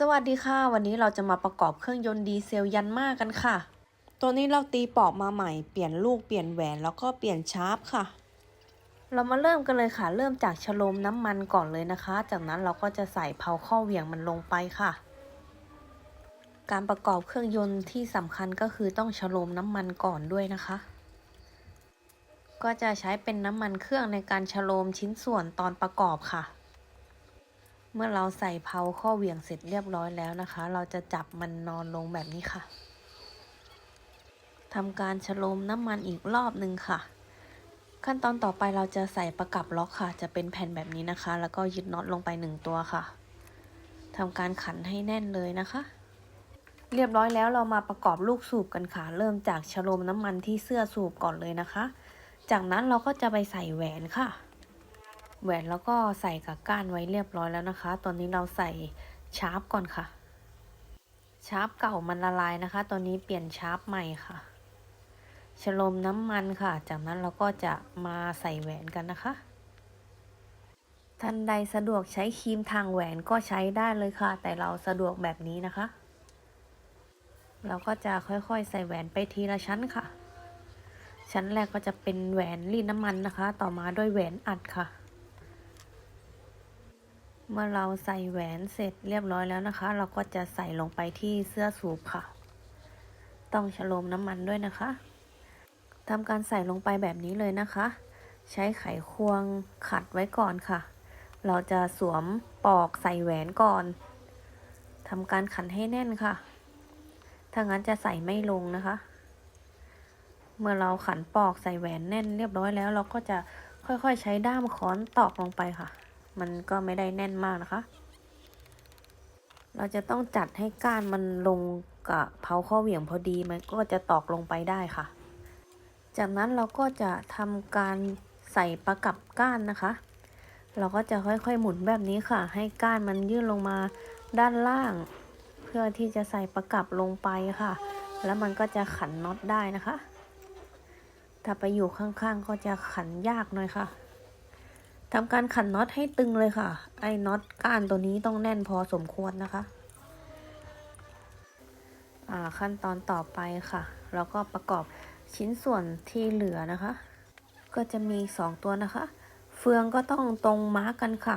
สวัสดีค่ะ วันนี้เราจะมาประกอบเครื่องยนต์ดีเซลยันมากันค่ะ ตัวนี้เราตีปอกมาใหม่เปลี่ยนลูกเปลี่ยนแหวนแล้วก็เปลี่ยนชาร์ปค่ะ เรามาเริ่มกันเลยค่ะ เริ่มจากชโลมน้ำมันก่อนเลยนะคะ จากนั้นเราก็จะใส่เพาข้อเหวี่ยงมันลงไปค่ะ การประกอบเครื่องยนต์ที่สำคัญก็คือต้องชโลมน้ำมันก่อนด้วยนะคะ ก็จะใช้เป็นน้ำมันเครื่องในการชโลมชิ้นส่วนตอนประกอบค่ะ เมื่อเราใส่เพาข้อเหวี่ยงเสร็จเรียบร้อยแล้วนะคะ เราจะจับมันนอนลงแบบนี้ค่ะทำการชะโลมน้ำมันอีกรอบหนึ่งค่ะ ขั้นตอนต่อไปเราจะใส่ประกับล็อกค่ะ จะเป็นแผ่นแบบนี้นะคะ แล้วก็ยึดน็อตลงไปหนึ่งตัวค่ะทำการขันให้แน่นเลยนะคะ เรียบร้อยแล้วเรามาประกอบลูกสูบกันค่ะ เริ่มจากชะโลมน้ำมันที่เสื้อสูบก่อนเลยนะคะ จากนั้นเราก็จะไปใส่แหวนค่ะ แหวนแล้วก็ใส่กับก้านไว้เรียบร้อยแล้วนะคะ ตอนนี้เราใส่ชาร์ปก่อนค่ะ ชาร์ปเก่ามันละลายนะคะ ตอนนี้เปลี่ยนชาร์ปใหม่ค่ะชโลมน้ำมันค่ะ จากนั้นเราก็จะมาใส่แหวนกันนะคะ ท่านใดสะดวกใช้ครีมทางแหวนก็ใช้ได้เลยค่ะ แต่เราสะดวกแบบนี้นะคะ เราก็จะค่อยๆ ใส่แหวนไปทีละชั้นค่ะ ชั้นแรกก็จะเป็นแหวนรีดน้ำมันนะคะ ต่อมาด้วยแหวนอัดค่ะ เมื่อเราใส่แหวนเสร็จเรียบร้อยแล้วนะคะ เราก็จะใส่ลงไปที่เสื้อสูบค่ะ ต้องฉโลมน้ำมันด้วยนะคะทำการใส่ลงไปแบบนี้เลยนะคะ ใช้ไขควงขัดไว้ก่อนค่ะ เราจะสวมปอกใส่แหวนก่อนทำการขันให้แน่นค่ะ ถ้างั้นจะใส่ไม่ลงนะคะ เมื่อเราขันปอกใส่แหวนแน่นเรียบร้อยแล้ว เราก็จะค่อยๆใช้ด้ามค้อนตอกลงไปค่ะ มันก็ไม่ได้แน่นมากนะคะ เราจะต้องจัดให้ก้านมันลงกับเพาข้อเหวี่ยงพอดีมันก็จะตอกลงไปได้ค่ะ จากนั้นเราก็จะทำการใส่ประกับก้านนะคะ เราก็จะค่อยๆหมุนแบบนี้ค่ะ ให้ก้านมันยื่นลงมาด้านล่าง เพื่อที่จะใส่ประกับลงไปค่ะ แล้วมันก็จะขันน็อตได้นะคะ ถ้าไปอยู่ข้างๆก็จะขันยากหน่อยค่ะ ทำการขันน็อตให้ตึงเลยค่ะ ไอ้น็อตก้านตัวนี้ต้องแน่นพอสมควรนะคะ อ่าขั้นตอนต่อไปค่ะ เราก็ประกอบชิ้นส่วนที่เหลือนะคะ ก็จะมีสองตัวนะคะ เฟืองก็ต้องตรงมาร์กกันค่ะ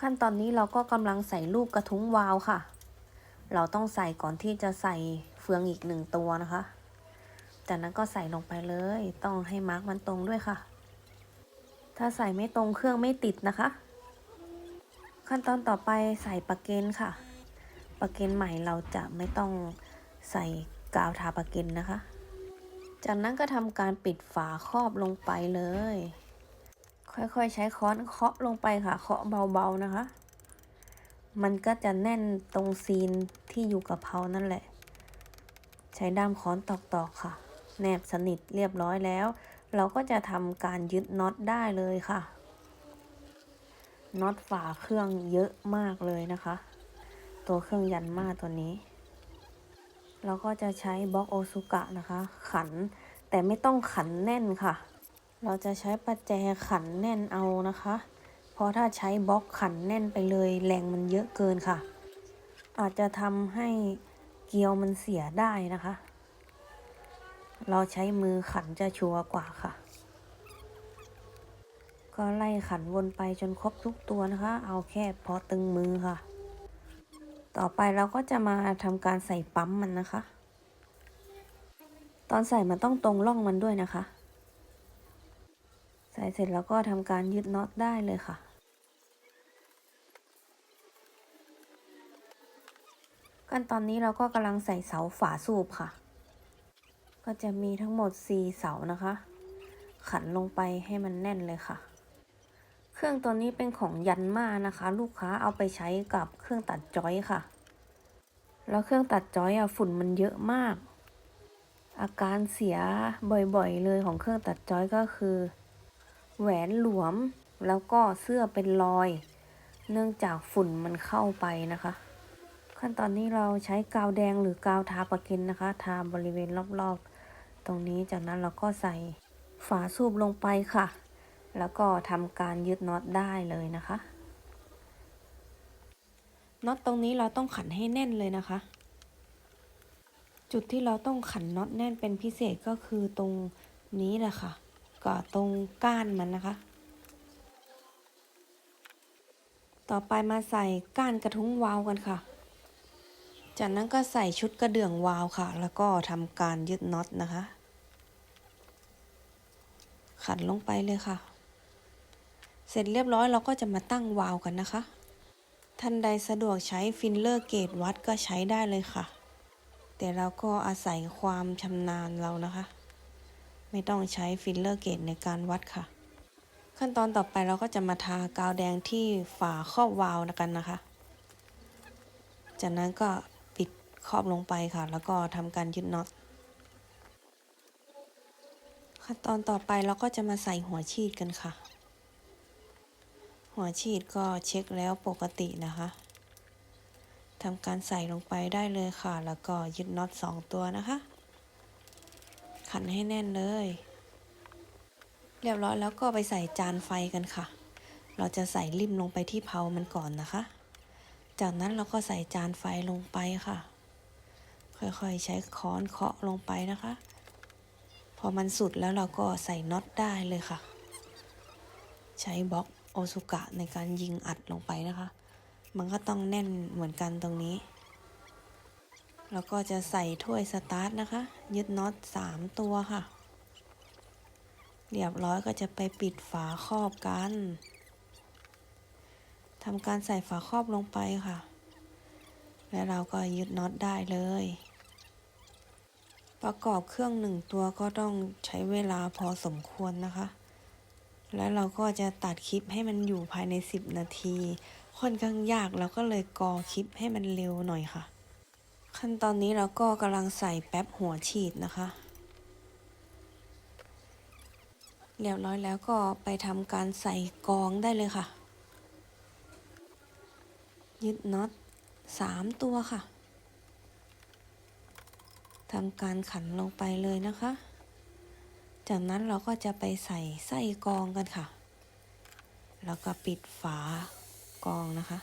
ขั้นตอนนี้เราก็กำลังใส่ลูกกระทุ้งวาล์วค่ะ เราต้องใส่ก่อนที่จะใส่เฟืองอีกหนึ่งตัวนะคะ จากนั้นก็ใส่ลงไปเลย ต้องให้มาร์กมันตรงด้วยค่ะ ถ้าใส่ไม่ตรงเครื่องไม่ติดนะคะ ขั้นตอนต่อไปใส่ปะเกนค่ะปะเกนใหม่เราจะไม่ต้องใส่กาวทาปะเกนนะคะ จากนั้นก็ทำการปิดฝาครอบลงไปเลย ค่อยๆใช้ค้อนเคาะลงไปค่ะ เคาะเบาๆนะคะ มันก็จะแน่นตรงซีนที่อยู่กับเพานั่นแหละ ใช้ด้ามค้อนตอกๆค่ะ แนบสนิทเรียบร้อยแล้ว เราก็จะทำการยึดน็อตได้เลยค่ะ น็อตฝาเครื่องเยอะมากเลยนะคะ ตัวเครื่องยันมาตัวนี้ เราก็จะใช้บล็อกโอซุกะนะคะ ขันแต่ไม่ต้องขันแน่นค่ะ เราจะใช้ประแจขันแน่นเอานะคะ เพราะถ้าใช้บล็อกขันแน่นไปเลยแรงมันเยอะเกินค่ะ อาจจะทำให้เกลียวมันเสียได้นะคะ เราใช้มือขันจะชัวร์กว่าค่ะ ก็ไล่ขันวนไปจนครบทุกตัวนะคะ เอาแค่พอตึงมือค่ะ ต่อไปเราก็จะมาทำการใส่ปั๊มมันนะคะ ตอนใส่มันต้องตรงร่องมันด้วยนะคะ ใส่เสร็จแล้วก็ทำการยึดน็อตได้เลยค่ะขั้นตอนนี้เราก็กำลังใส่เสาฝาสูบค่ะ ก็จะมีทั้งหมด 4 เสานะคะ ขันลงไปให้มันแน่นเลยค่ะ เครื่องตัวนี้เป็นของยันมานะคะ ลูกค้าเอาไปใช้กับเครื่องตัดจอยค่ะ แล้วเครื่องตัดจอยอะฝุ่นมันเยอะมาก อาการเสียบ่อยๆเลยของเครื่องตัดจอยก็คือ แหวนหลวมแล้วก็เสื้อเป็นรอย เนื่องจากฝุ่นมันเข้าไปนะคะ ขั้นตอนนี้เราใช้กาวแดงหรือกาวทาปะเก็นนะคะ ทาบริเวณรอบๆ ตรงนี้จากนั้นเราก็ใส่ฝาสูบลงไปค่ะ แล้วก็ทำการยึดน็อตได้เลยนะคะน็อตตรงนี้เราต้องขันให้แน่นเลยนะคะ จุดที่เราต้องขันน็อตแน่นเป็นพิเศษก็คือตรงนี้แหละค่ะกับตรงก้านมันนะคะ ต่อไปมาใส่ก้านกระทุ้งวาวกันค่ะ จากนั้นก็ใส่ชุดกระเดื่องวาวค่ะ แล้วก็ทำการยึดน็อตนะคะ ขันลงไปเลยค่ะ เสร็จเรียบร้อยเราก็จะมาตั้งวาล์วกันนะคะ ท่านใดสะดวกใช้ฟินเลอร์เกจวัดก็ใช้ได้เลยค่ะ แต่เราก็อาศัยความชำนาญเรานะคะ ไม่ต้องใช้ฟิลเลอร์เกจในการวัดค่ะ ขั้นตอนต่อไปเราก็จะมาทากาวแดงที่ฝาครอบวาล์วกันนะคะ จากนั้นก็ปิดครอบลงไปค่ะ แล้วก็ทำการยึดน็อต ขั้นตอนต่อไปเราก็จะมาใส่หัวฉีดกันค่ะ หัวฉีดก็เช็คแล้วปกตินะคะทำการใส่ลงไปได้เลยค่ะ แล้วก็ยึดน็อตสองตัวนะคะ ขันให้แน่นเลย เรียบร้อยแล้วก็ไปใส่จานไฟกันค่ะ เราจะใส่ริมลงไปที่เพามันก่อนนะคะ จากนั้นเราก็ใส่จานไฟลงไปค่ะ ค่อยๆใช้ค้อนเคาะลงไปนะคะ อมันสุดแล้วเราก็ใส่น็อตได้เลยค่ะ ใช้บล็อกโอซุกะในการยิงอัดลงไปนะคะ มันก็ต้องแน่นเหมือนกันตรงนี้ แล้วก็จะใส่ถ้วยสตาร์ทนะคะ ยึดน็อต 3 ตัวค่ะ เรียบร้อยก็จะไปปิดฝาครอบกันทำการใส่ฝาครอบลงไปค่ะ แล้วเราก็ยึดน็อตได้เลย ประกอบเครื่องหนึ่งตัวก็ต้องใช้เวลาพอสมควรนะคะ แล้วเราก็จะตัดคลิปให้มันอยู่ภายใน 10 นาที ค่อนข้างยากเราก็เลยกอคลิปให้มันเร็วหน่อยค่ะ ขั้นตอนนี้เราก็กำลังใส่แป๊บหัวฉีดนะคะเรียบร้อยแล้วก็ไปทำการใส่กองได้เลยค่ะ ยึดน็อตสามตัวค่ะ ทำการขันลงไปเลยนะคะ จากนั้นเราก็จะไปใส่ไส้กองกันค่ะ แล้วก็ปิดฝากองนะคะ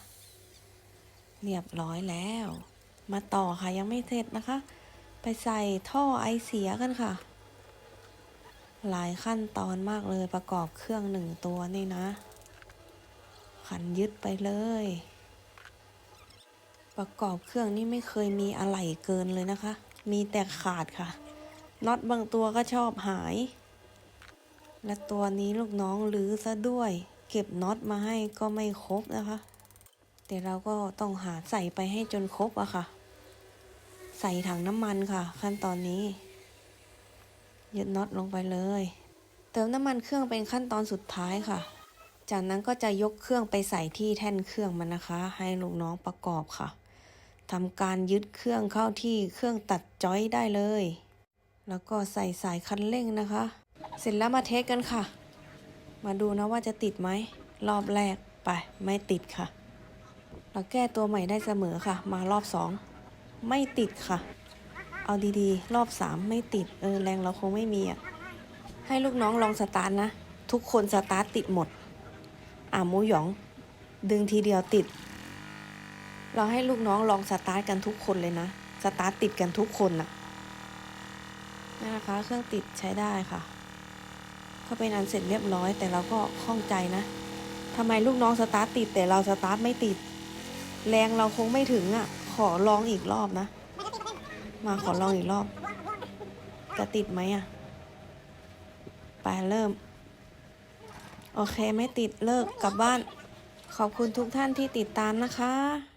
เรียบร้อยแล้ว มาต่อค่ะยังไม่เสร็จนะคะ ไปใส่ท่อไอเสียกันค่ะ หลายขั้นตอนมากเลยประกอบเครื่องหนึ่งตัวนี่นะ ขันยึดไปเลยประกอบเครื่องนี่ไม่เคยมีอะไหล่เกินเลยนะคะ มีแต่ขาดค่ะน็อตบางตัวก็ชอบหาย และตัวนี้ลูกน้องรื้อซะด้วย เก็บน็อตมาให้ก็ไม่ครบนะคะ แต่เราก็ต้องหาใส่ไปให้จนครบอะค่ะ ใส่ถังน้ำมันค่ะ ขั้นตอนนี้ยึดน็อตลงไปเลย เติมน้ำมันเครื่องเป็นขั้นตอนสุดท้ายค่ะ จากนั้นก็จะยกเครื่องไปใส่ที่แท่นเครื่องมันนะคะ ให้ลูกน้องประกอบค่ะ ทำการยึดเครื่องเข้าที่เครื่องตัดจอยได้เลย แล้วก็ใส่สายคันเร่งนะคะ เสร็จแล้วมาเทสกันค่ะ มาดูนะว่าจะติดไหม รอบแรกไปไม่ติดค่ะ เราแก้ตัวใหม่ได้เสมอค่ะ มารอบสองไม่ติดค่ะ เอาดีๆ รอบสามไม่ติด เออแรงเราคงไม่มีอะ ให้ลูกน้องลองสตาร์ทนะ ทุกคนสตาร์ทติดหมด อ่ามูหยอง ดึงทีเดียวติด เราให้ลูกน้องลองสตาร์ทกันทุกคนเลยนะ สตาร์ทติดกันทุกคนน่ะนี่นะคะ เครื่องติดใช้ได้ค่ะ ก็เป็นอันเสร็จเรียบร้อย แต่เราก็ข้องใจนะทำไมลูกน้องสตาร์ทติด แต่เราสตาร์ทไม่ติด แรงเราคงไม่ถึงอะ ขอลองอีกรอบนะ มาขอลองอีกรอบ จะติดไหมอะ ไปเริ่ม โอเคไม่ติดเลิกกลับบ้าน ขอบคุณทุกท่านที่ติดตามนะคะ